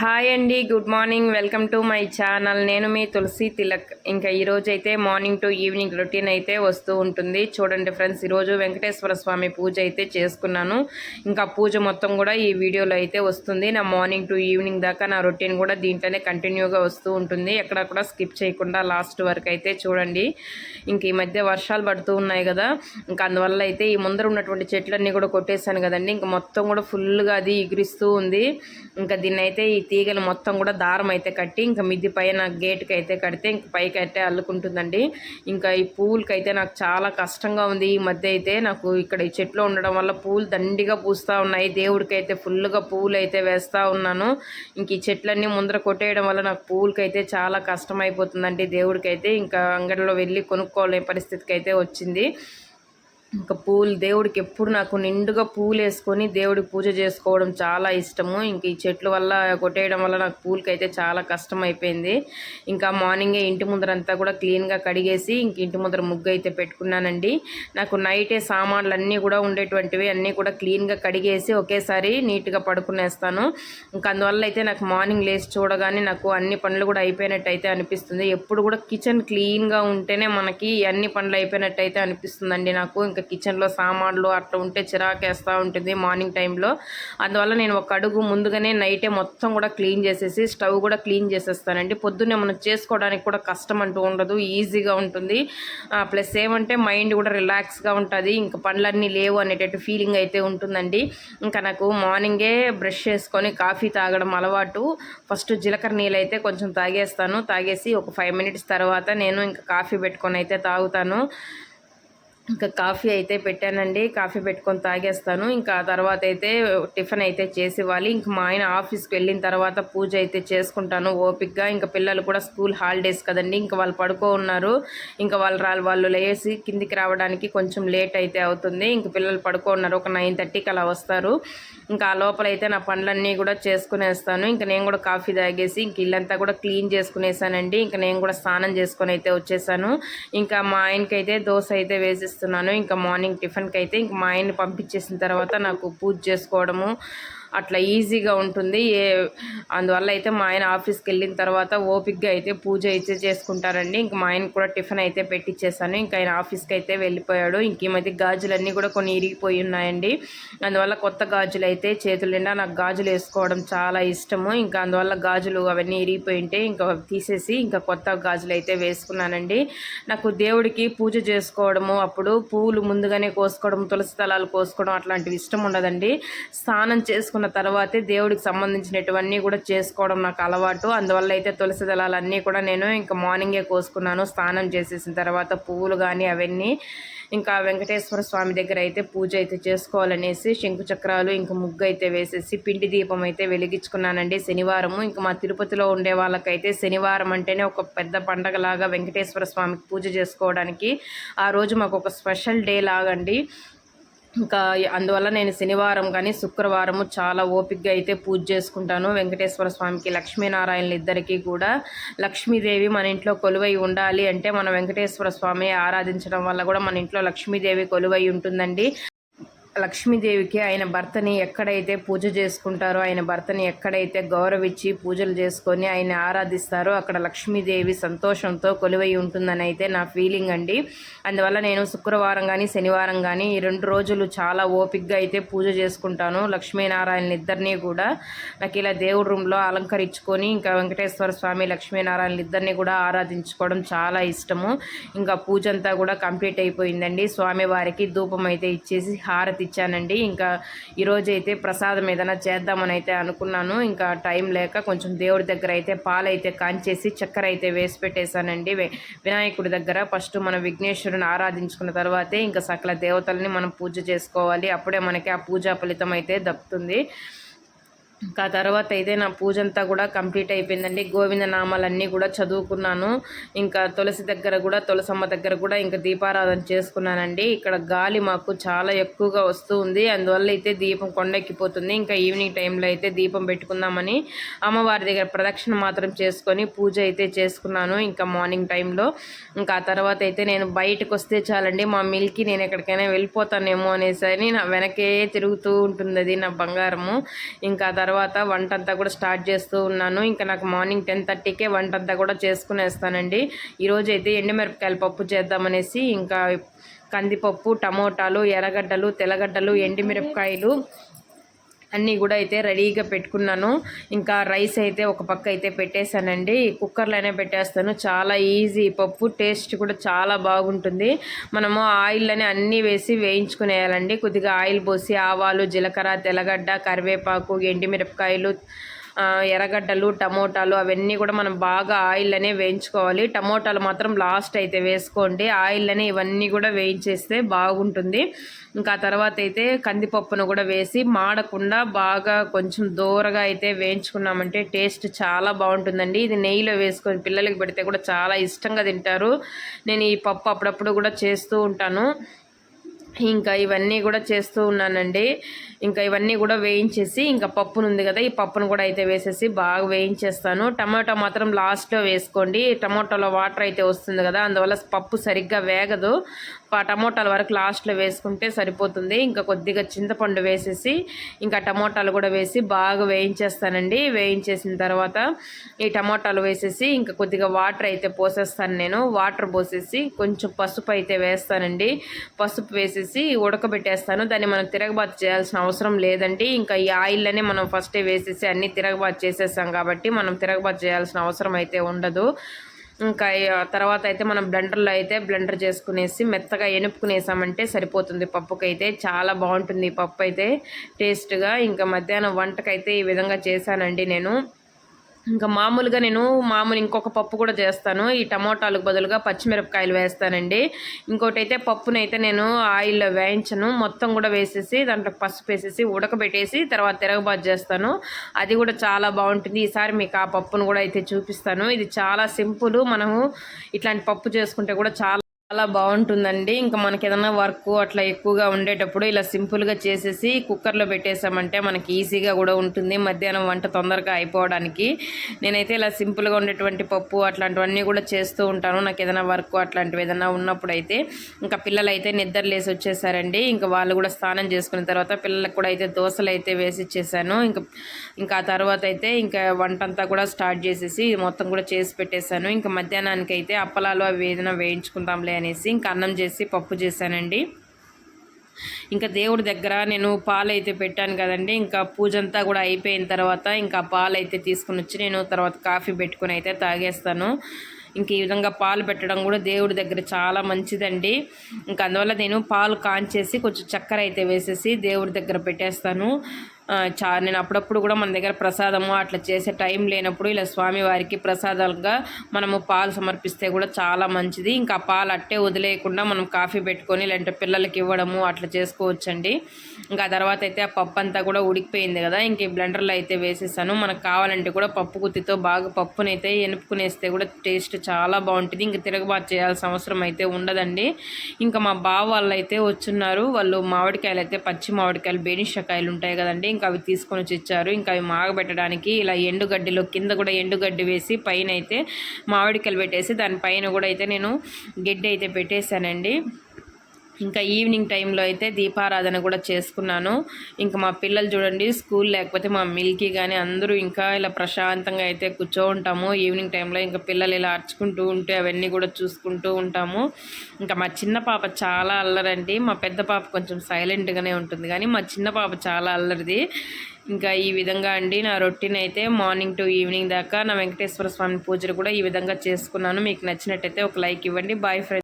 Hi అండి good morning. Welcome to my channel. నేను మీ తులసి తిలక్. ఇంకా ఈరోజు అయితే మార్నింగ్ టు ఈవినింగ్ రొటీన్ అయితే వస్తూ ఉంటుంది. చూడండి ఫ్రెండ్స్ ఈరోజు వెంకటేశ్వర స్వామి పూజ అయితే చేసుకున్నాను. ఇంకా పూజ మొత్తం కూడా ఈ వీడియోలో అయితే వస్తుంది. నా మార్నింగ్ టు ఈవినింగ్ దాకా నా రొటీన్ కూడా దీంట్లోనే కంటిన్యూగా వస్తూ ఉంటుంది. ఎక్కడ కూడా స్కిప్ చేయకుండా లాస్ట్ వరకు అయితే చూడండి. ఇంక ఈ మధ్య వర్షాలు పడుతూ ఉన్నాయి కదా. ఇంకా అందువల్ల అయితే ఈ ముందర ఉన్నటువంటి చెట్లన్నీ కూడా కొట్టేశాను కదండి. ఇంకా మొత్తం కూడా ఫుల్గా అది ఎగిరిస్తూ ఉంది. ఇంకా దీన్ని అయితే ఈ తీగలు మొత్తం కూడా దారం అయితే కట్టి ఇంకా మిద్ది పైన గేట్కి అయితే కడితే ఇంక పైకి అయితే అల్లుకుంటుందండి. ఇంకా ఈ పూలకి అయితే నాకు చాలా కష్టంగా ఉంది. ఈ మధ్య అయితే నాకు ఇక్కడ ఈ చెట్లు ఉండడం వల్ల పూలు దండిగా పూస్తూ ఉన్నాయి. దేవుడికి అయితే ఫుల్గా పూలు అయితే వేస్తూ ఉన్నాను. ఇంక ఈ చెట్లన్నీ ముందర కొట్టేయడం వల్ల నాకు పూలకి అయితే చాలా కష్టం అయిపోతుందండి దేవుడికి అయితే ఇంకా అంగడిలో వెళ్ళి కొనుక్కోలే పరిస్థితికి అయితే వచ్చింది. ఇంకా పూలు దేవుడికి ఎప్పుడు నాకు నిండుగా పూలు వేసుకొని దేవుడికి పూజ చేసుకోవడం చాలా ఇష్టము. ఇంక ఈ చెట్ల వల్ల కొట్టేయడం వల్ల నాకు పూలకి అయితే చాలా కష్టం అయిపోయింది. ఇంకా మార్నింగే ఇంటి ముందరంతా కూడా క్లీన్గా కడిగేసి ఇంక ఇంటి ముందర ముగ్గు అయితే పెట్టుకున్నానండి. నాకు నైటే సామాన్లు అన్నీ కూడా ఉండేటువంటివి అన్నీ కూడా క్లీన్గా కడిగేసి ఒకేసారి నీట్గా పడుకునేస్తాను. ఇంకా అందువల్ల అయితే నాకు మార్నింగ్ లేచి చూడగానే నాకు అన్ని పనులు కూడా అయిపోయినట్టు అయితే అనిపిస్తుంది. ఎప్పుడు కూడా కిచెన్ క్లీన్గా ఉంటేనే మనకి అన్ని పనులు అయిపోయినట్టు అయితే అనిపిస్తుందండి నాకు. ఇంకా కిచెన్లో సామాన్లు అట్లా ఉంటే చిరాకేస్తూ ఉంటుంది మార్నింగ్ టైంలో అందువల్ల నేను ఒక అడుగు ముందుగానే నైటే మొత్తం కూడా క్లీన్ చేసేసి స్టవ్ కూడా క్లీన్ చేసేస్తానండి. పొద్దున్నే మనం చేసుకోవడానికి కూడా కష్టం అంటూ ఉండదు ఈజీగా ఉంటుంది. ప్లస్ ఏమంటే మైండ్ కూడా రిలాక్స్గా ఉంటుంది ఇంకా పనులన్నీ లేవు అనేటట్టు ఫీలింగ్ అయితే ఉంటుందండి. ఇంకా నాకు మార్నింగే బ్రష్ చేసుకొని కాఫీ తాగడం అలవాటు. ఫస్ట్ జీలకర్ర నీళ్ళు అయితే కొంచెం తాగేస్తాను. తాగేసి ఒక ఫైవ్ మినిట్స్ తర్వాత నేను ఇంకా కాఫీ పెట్టుకొని అయితే తాగుతాను. ఇంకా కాఫీ అయితే పెట్టానండి. కాఫీ పెట్టుకొని తాగేస్తాను. ఇంకా తర్వాత అయితే టిఫిన్ అయితే చేసి ఇవ్వాలి ఇంక మా ఆయన ఆఫీస్కి వెళ్ళిన తర్వాత పూజ అయితే చేసుకుంటాను ఓపిక్గా ఇంకా పిల్లలు కూడా స్కూల్ హాలిడేస్ కదండి. ఇంకా వాళ్ళు పడుకో ఉన్నారు. ఇంకా వాళ్ళు రాళ్ళు వాళ్ళు లేసి కిందికి రావడానికి కొంచెం లేట్ అయితే అవుతుంది. ఇంక పిల్లలు పడుకో ఉన్నారు. ఒక నైన్ థర్టీకి అలా వస్తారు. ఇంకా ఆ లోపల అయితే నా పనులన్నీ కూడా చేసుకునేస్తాను. ఇంకా నేను కూడా కాఫీ తాగేసి ఇంక ఇల్లంతా కూడా క్లీన్ చేసుకునేసానండి. ఇంకా నేను కూడా స్నానం చేసుకుని అయితే వచ్చేసాను. ఇంకా మా ఆయనకైతే దోశ అయితే వేసేస్తాను చేస్తున్నాను. ఇంకా మార్నింగ్ టిఫిన్కి అయితే ఇంక మా ఆయన్ని పంపించేసిన తర్వాత నాకు పూజ చేసుకోవడము అట్లా ఈజీగా ఉంటుంది. ఏ అందువల్ల అయితే మా ఆయన ఆఫీస్కి వెళ్ళిన తర్వాత ఓపిక్గా అయితే పూజ అయితే చేసుకుంటారండి. ఇంక మా ఆయన కూడా టిఫిన్ అయితే పెట్టించేసాను ఇంకా ఆయన ఆఫీస్కి అయితే వెళ్ళిపోయాడు. ఇంక ఈ మధ్య గాజులన్నీ కూడా కొన్ని ఇరిగిపోయి ఉన్నాయండి. అందువల్ల కొత్త గాజులు అయితే చేతులు నిండా నాకు గాజులు వేసుకోవడం చాలా ఇష్టము. ఇంకా అందువల్ల గాజులు అవన్నీ ఇరిగిపోయి ఉంటే ఇంకా తీసేసి ఇంకా కొత్త గాజులు అయితే వేసుకున్నానండి. నాకు దేవుడికి పూజ చేసుకోవడము అప్పుడు పువ్వులు ముందుగానే కోసుకోవడం తులసి తలాలు కోసుకోవడం అట్లాంటివి ఇష్టం ఉండదండి. స్నానం చేసుకుని చేసుకున్న తర్వాతే దేవుడికి సంబంధించినటువన్నీ కూడా చేసుకోవడం నాకు అలవాటు. అందువల్ల అయితే తులసి దళాలన్నీ కూడా నేను ఇంకా మార్నింగే కోసుకున్నాను. స్నానం చేసేసిన తర్వాత పువ్వులు కానీ అవన్నీ ఇంకా వెంకటేశ్వర స్వామి దగ్గర అయితే పూజ అయితే చేసుకోవాలనేసి శంకు చక్రాలు ఇంకా ముగ్గు అయితే వేసేసి పిండి దీపం అయితే వెలిగించుకున్నానండి శనివారము. ఇంకా మా తిరుపతిలో ఉండే వాళ్ళకైతే శనివారం అంటేనే ఒక పెద్ద పండగలాగా వెంకటేశ్వర స్వామికి పూజ చేసుకోవడానికి ఆ రోజు మాకు ఒక స్పెషల్ డే లాగండి. ఇంకా అందువల్ల నేను శనివారం కానీ శుక్రవారము చాలా ఓపికగా అయితే పూజ చేసుకుంటాను. వెంకటేశ్వర స్వామికి లక్ష్మీనారాయణలు ఇద్దరికీ కూడా లక్ష్మీదేవి మన ఇంట్లో కొలువై ఉండాలి అంటే మన వెంకటేశ్వర స్వామి ఆరాధించడం వల్ల కూడా మన ఇంట్లో లక్ష్మీదేవి కొలువై ఉంటుందండి. లక్ష్మీదేవికి ఆయన భర్తని ఎక్కడైతే పూజ చేసుకుంటారో ఆయన భర్తని ఎక్కడైతే గౌరవించి పూజలు చేసుకొని ఆయన ఆరాధిస్తారో అక్కడ లక్ష్మీదేవి సంతోషంతో కొలువై ఉంటుందని అయితే నా ఫీలింగ్ అండి. అందువల్ల నేను శుక్రవారం కానీ శనివారం కానీ ఈ రెండు రోజులు చాలా ఓపిక్గా అయితే పూజ చేసుకుంటాను. లక్ష్మీనారాయణ ఇద్దరిని కూడా నాకు ఇలా దేవుడి రూమ్లో అలంకరించుకొని ఇంకా వెంకటేశ్వర స్వామి లక్ష్మీనారాయణ ఇద్దరిని కూడా ఆరాధించుకోవడం చాలా ఇష్టము. ఇంకా పూజ అంతా కూడా కంప్లీట్ అయిపోయిందండి. స్వామివారికి ధూపం అయితే ఇచ్చేసి హారతి ఇచ్చానండి. ఇంకా ఈరోజు అయితే ప్రసాదం ఏదైనా చేద్దామని అయితే అనుకున్నాను. ఇంకా టైం లేక కొంచెం దేవుడి దగ్గర అయితే పాలైతే కాంచేసి చక్కెర అయితే వేసి పెట్టేశానండి వినాయకుడి దగ్గర ఫస్ట్ మన విఘ్నేశ్వరుని ఆరాధించుకున్న తర్వాతే ఇంకా సకల దేవతల్ని మనం పూజ చేసుకోవాలి. అప్పుడే మనకి ఆ పూజా ఫలితం అయితే దక్కుతుంది. ఇంకా తర్వాత అయితే నా పూజ అంతా కూడా కంప్లీట్ అయిపోయిందండి. గోవింద నామాలన్నీ కూడా చదువుకున్నాను. ఇంకా తులసి దగ్గర కూడా తులసమ్మ దగ్గర కూడా ఇంకా దీపారాధన చేసుకున్నానండి. ఇక్కడ గాలి మాకు చాలా ఎక్కువగా వస్తూ ఉంది. అందువల్ల అయితే దీపం కొండెక్కిపోతుంది. ఇంకా ఈవినింగ్ టైంలో అయితే దీపం పెట్టుకుందామని అమ్మవారి దగ్గర ప్రదక్షిణ మాత్రం చేసుకొని పూజ అయితే చేసుకున్నాను ఇంకా మార్నింగ్ టైంలో. ఇంకా ఆ తర్వాత అయితే నేను బయటకు వస్తే చాలండి. మా మిల్కి నేను ఎక్కడికైనా వెళ్ళిపోతానేమో అనేసి నా వెనకే తిరుగుతూ ఉంటుంది అది నా బంగారము. ఇంకా తర్వాత వంట అంతా కూడా స్టార్ట్ చేస్తూ ఉన్నాను. ఇంకా నాకు మార్నింగ్ టెన్ థర్టీకే వంట అంతా కూడా చేసుకునేస్తానండి. ఈరోజు అయితే ఎండుమిరపకాయల పప్పు చేద్దామనేసి ఇంకా కందిపప్పు టమోటాలు ఎర్రగడ్డలు తెల్లగడ్డలు ఎండుమిరపకాయలు అన్నీ కూడా అయితే రెడీగా పెట్టుకున్నాను. ఇంకా రైస్ అయితే ఒక పక్క అయితే పెట్టేశానండి. కుక్కర్లోనే పెట్టేస్తాను. చాలా ఈజీ. పప్పు టేస్ట్ కూడా చాలా బాగుంటుంది. మనము ఆయిల్లోనే అన్నీ వేసి వేయించుకునేయాలండి. కొద్దిగా ఆయిల్ పోసి ఆవాలు జీలకర్ర తెల్లగడ్డ కరివేపాకు ఎండిమిరపకాయలు ఎర్రగడ్డలు టమోటాలు అవన్నీ కూడా మనం బాగా ఆయిల్లోనే వేయించుకోవాలి. టమోటాలు మాత్రం లాస్ట్ అయితే వేసుకోండి. ఆయిల్లోనే ఇవన్నీ కూడా వేయించేస్తే బాగుంటుంది. ఇంకా తర్వాత అయితే కందిపప్పును కూడా వేసి మాడకుండా బాగా కొంచెం దూరగా అయితే వేయించుకున్నామంటే టేస్ట్ చాలా బాగుంటుందండి. ఇది నెయ్యిలో వేసుకొని పిల్లలకి పెడితే కూడా చాలా ఇష్టంగా తింటారు. నేను ఈ పప్పు అప్పుడప్పుడు కూడా చేస్తూ ఉంటాను. ఇంకా ఇవన్నీ కూడా చేస్తూ ఉన్నానండి. ఇంకా ఇవన్నీ కూడా వేయించేసి ఇంకా పప్పును ఉంది కదా ఈ పప్పును కూడా అయితే వేసేసి బాగా వేయించేస్తాను. టమాటో మాత్రం లాస్ట్లో వేసుకోండి. టమాటోలో వాటర్ అయితే వస్తుంది కదా అందువల్ల పప్పు సరిగ్గా వేగదు. టమోటాల వరకు లాస్ట్లో వేసుకుంటే సరిపోతుంది. ఇంకా కొద్దిగా చింతపండు వేసేసి ఇంకా టమోటాలు కూడా వేసి బాగా వేయించేస్తానండి. వేయించేసిన తర్వాత ఈ టమోటాలు వేసేసి ఇంకా కొద్దిగా వాటర్ అయితే పోసేస్తాను నేను. వాటర్ పోసేసి కొంచెం పసుపు అయితే వేస్తానండి. పసుపు వేసేసి ఉడకబెట్టేస్తాను. దాన్ని మనం తిరగబాతు చేయాల్సిన అవసరం లేదండి. ఇంకా ఈ ఆయిల్లోనే మనం ఫస్టే వేసేసి అన్నీ తిరగబాతు చేసేసాం కాబట్టి మనం తిరగబాతు చేయాల్సిన అవసరం అయితే ఉండదు. ఇంకా తర్వాత అయితే మనం బ్లెండర్లో అయితే బ్లెండర్ చేసుకునేసి మెత్తగా ఎనుపుకునేసామంటే సరిపోతుంది. పప్పుకైతే చాలా బాగుంటుంది పప్పు అయితే టేస్ట్గా. ఇంకా మధ్యాహ్నం వంటకైతే ఈ విధంగా చేశానండి నేను. ఇంకా మామూలుగా నేను మామూలు ఇంకొక పప్పు కూడా చేస్తాను. ఈ టమోటాలకు బదులుగా పచ్చిమిరపకాయలు వేస్తానండి. ఇంకోటి అయితే పప్పునైతే నేను ఆయిల్లో వేయించను. మొత్తం కూడా వేసేసి దాంట్లో పసుపు వేసేసి ఉడకబెట్టేసి తర్వాత తిరగబాటు చేస్తాను. అది కూడా చాలా బాగుంటుంది. ఈసారి మీకు ఆ పప్పును కూడా అయితే చూపిస్తాను. ఇది చాలా సింపుల్. మనము ఇట్లాంటి పప్పు చేసుకుంటే కూడా చాలా చాలా బాగుంటుందండి. ఇంకా మనకి ఏదైనా వర్క్ అట్లా ఎక్కువగా ఉండేటప్పుడు ఇలా సింపుల్గా చేసేసి కుక్కర్లో పెట్టేసామంటే మనకి ఈజీగా కూడా ఉంటుంది. మధ్యాహ్నం వంట తొందరగా అయిపోవడానికి. నేనైతే ఇలా సింపుల్గా ఉండేటువంటి పప్పు అట్లాంటివన్నీ కూడా చేస్తూ ఉంటాను. నాకు ఏదైనా వర్క్ అట్లాంటివి ఏదైనా ఉన్నప్పుడు అయితే ఇంకా పిల్లలు అయితే నిద్రలేసి వచ్చేసారండి. ఇంకా వాళ్ళు కూడా స్నానం చేసుకున్న తర్వాత పిల్లలకు కూడా అయితే దోశలు అయితే వేసి ఇచ్చేసాను. ఇంకా ఇంకా ఆ తర్వాత అయితే ఇంకా వంట అంతా కూడా స్టార్ట్ చేసేసి మొత్తం కూడా చేసి పెట్టేశాను ఇంకా మధ్యాహ్నానికి అయితే అప్పలాలు అవి ఏదైనా వేయించుకుంటాంలే అనేసి ఇంకా అన్నం చేసి పప్పు చేశానండి. ఇంకా దేవుడి దగ్గర నేను పాలు అయితే పెట్టాను కదండి. ఇంకా పూజ అంతా కూడా అయిపోయిన తర్వాత ఇంకా పాలు అయితే తీసుకుని వచ్చి నేను తర్వాత కాఫీ పెట్టుకుని అయితే తాగేస్తాను. ఇంక ఈ విధంగా పాలు పెట్టడం కూడా దేవుడి దగ్గర చాలా మంచిదండి. ఇంకా అందువల్ల నేను పాలు కాంచేసి కొంచెం చక్కెర అయితే వేసేసి దేవుడి దగ్గర పెట్టేస్తాను. చా నేను అప్పుడప్పుడు కూడా మన దగ్గర ప్రసాదము అట్లా చేసే టైం లేనప్పుడు ఇలా స్వామివారికి ప్రసాదాలుగా మనము పాలు సమర్పిస్తే కూడా చాలా మంచిది. ఇంకా పాలు అట్టే వదిలేయకుండా మనం కాఫీ పెట్టుకొని లేదంటే పిల్లలకి ఇవ్వడము అట్లా చేసుకోవచ్చండి. ఇంకా తర్వాత అయితే ఆ పప్పు అంతా కూడా ఉడికిపోయింది కదా ఇంక బ్లెండర్లో అయితే వేసేసాను. మనకు కావాలంటే కూడా పప్పు గుత్తితో బాగా పప్పునైతే ఎనుపుకునేస్తే కూడా టేస్ట్ చాలా బాగుంటుంది. ఇంకా తిరగబాటు చేయాల్సిన అవసరం అయితే ఉండదండి. ఇంకా మా బావ వాళ్ళు అయితే వచ్చున్నారు. వాళ్ళు మామిడికాయలు అయితే పచ్చి మామిడికాయలు బేనిషకాయలు ఉంటాయి కదండి. ఇంకా అవి తీసుకొని వచ్చి ఇచ్చారు. ఇంకా అవి మాగబెట్టడానికి ఇలా ఎండుగడ్డిలో కింద కూడా ఎండుగడ్డి వేసి పైన అయితే మామిడికాయలు పెట్టేసి దానిపైన కూడా అయితే నేను గడ్డి అయితే పెట్టేశానండి. ఇంకా ఈవినింగ్ టైంలో అయితే దీపారాధన కూడా చేసుకున్నాను. ఇంకా మా పిల్లలు చూడండి స్కూల్ లేకపోతే మా మిల్కీ కానీ అందరూ ఇంకా ఇలా ప్రశాంతంగా అయితే కూర్చో ఉంటాము. ఈవినింగ్ టైంలో ఇంకా పిల్లలు ఇలా అర్చుకుంటూ ఉంటే అవన్నీ కూడా చూసుకుంటూ ఉంటాము. ఇంకా మా చిన్న పాప చాలా అల్లరండి. మా పెద్ద పాప కొంచెం సైలెంట్గానే ఉంటుంది కానీ మా చిన్న పాప చాలా అల్లరిది. ఇంకా ఈ విధంగా అండి నా రొటీన్ అయితే మార్నింగ్ టు ఈవినింగ్ దాకా నా వెంకటేశ్వర స్వామి పూజలు కూడా ఈ విధంగా చేసుకున్నాను. మీకు నచ్చినట్టయితే ఒక లైక్ ఇవ్వండి. Boy friend